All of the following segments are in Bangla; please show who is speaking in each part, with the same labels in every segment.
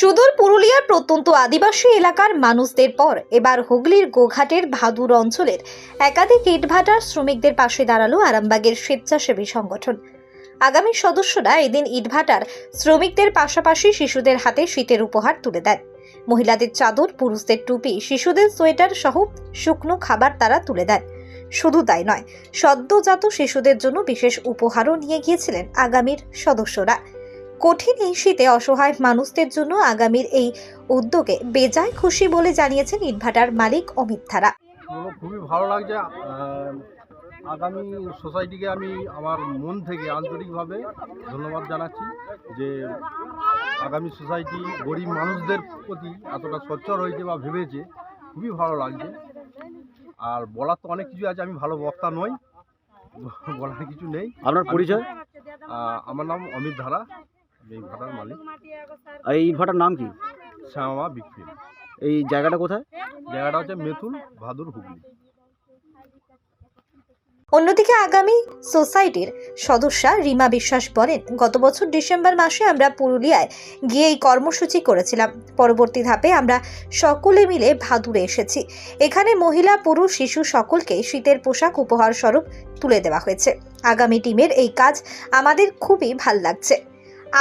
Speaker 1: সুদূর পুরুলিয়ার প্রত্যন্ত আদিবাসী এলাকার মানুষদের পর এবার হুগলির গোঘাটের ভাদুর অঞ্চলের একাধিক ইটভাটার শ্রমিকদের পাশে দাঁড়াল আরামবাগের স্বেচ্ছাসেবী সংগঠন। আগামী সদস্যরা এদিন ইটভাটার শ্রমিকদের পাশাপাশি শিশুদের হাতে শীতের উপহার তুলে দেন। মহিলাদের চাদর, পুরুষদের টুপি, শিশুদের সোয়েটার সহ শুকনো খাবার তারা তুলে দেন। শুধু তাই নয়, সদ্যজাত শিশুদের জন্য বিশেষ উপহারও নিয়ে গিয়েছিলেন আগামীর সদস্যরা। কঠিন এই শীতে অসহায় মানুষদের জন্য আগামীর এই উদ্যোগে বেজায় খুশি বলে জানিয়েছেন ইটভাটার মালিক অমিত ধারা।
Speaker 2: বলো খুবই ভালো লাগছে আগামী সোসাইটিকে আমি আমার মন থেকে আন্তরিকভাবে ধন্যবাদ জানাচ্ছি যে আগামী সোসাইটি গরিব মানুষদের প্রতি এতটা সচ্চর হয়েছে বা ভেবেছে খুবই ভালো লাগছে। আর বলার তো অনেক কিছু আছে আমি ভালো বক্তা নই বলার কিছু নেই।
Speaker 3: আপনার পরিচয়?
Speaker 2: আমার নাম অমিত ধারা এই ভাটার মালিক।
Speaker 3: আর এই ভাটার নাম কি?
Speaker 2: শ্যামা বিকফিল
Speaker 3: এই জায়গাটা কোথায়?
Speaker 2: জায়গাটা হচ্ছে মেথুল ভাদুর হুগলি।
Speaker 1: অন্যদিকে আগামী সোসাইটির সদস্যা রিমা বিশ্বাস বলেন গত বছর ডিসেম্বর মাসে আমরা পুরুলিয়ায় গিয়ে এই কর্মসূচি করেছিলাম। পরবর্তী ধাপে আমরা সকলে মিলে ভাদুরে এসেছি। এখানে মহিলা পুরুষ শিশু সকলকে শীতের পোশাক উপহার স্বরূপ তুলে দেওয়া হয়েছে। আগামী টিমের এই কাজ আমাদের খুবই ভালো লাগছে।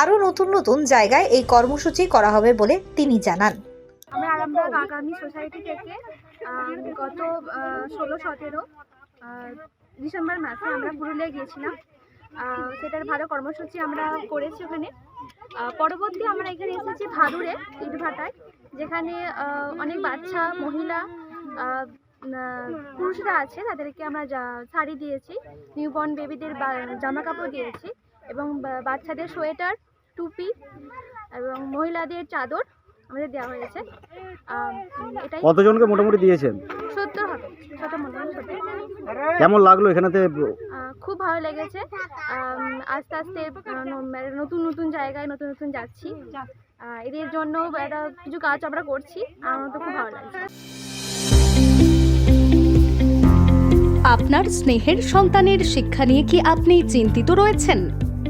Speaker 1: আরও নতুন নতুন জায়গায় এই কর্মসূচি করা হবে বলে তিনি জানান।
Speaker 4: আমরা আরামবাগ আগামী সোসাইটি থেকে ষোলো, সতেরো ডিসেম্বর মাসে আমরা পুরুলিয়া গিয়েছিলাম। সেটার ভালো কর্মসূচি আমরা করেছি ওখানে। পরবর্তী আমরা এখানে এসেছি ভাদুরে ইটভাটায়, যেখানে অনেক বাচ্চা, মহিলা পুরুষরা আছে, তাদেরকে আমরা শাড়ি দিয়েছি নিউবর্ন বেবিদের জামা কাপড় দিয়েছি। এবং বাচ্চাদের সোয়েটার টুপি এবং মহিলাদের চাদর আমাদের দেওয়া হয়েছে এটাই।
Speaker 3: কতজনকে মোটামুটি দিয়েছেন?
Speaker 4: সত্তর হবে। সত্তর মোটামুটি
Speaker 3: কেমন লাগল এখানেতে?
Speaker 4: খুব ভালো লেগেছে। আস্তে আস্তে মানে নতুন নতুন জায়গায় নতুন নতুন যাচ্ছি। এদের জন্য একটা কিছু কাজ আমরা করছি। আমার তো খুব ভালো লাগছে।
Speaker 5: আপনার স্নেহের সন্তানের শিক্ষা নিয়ে কি আপনি চিন্তিত রয়েছেন?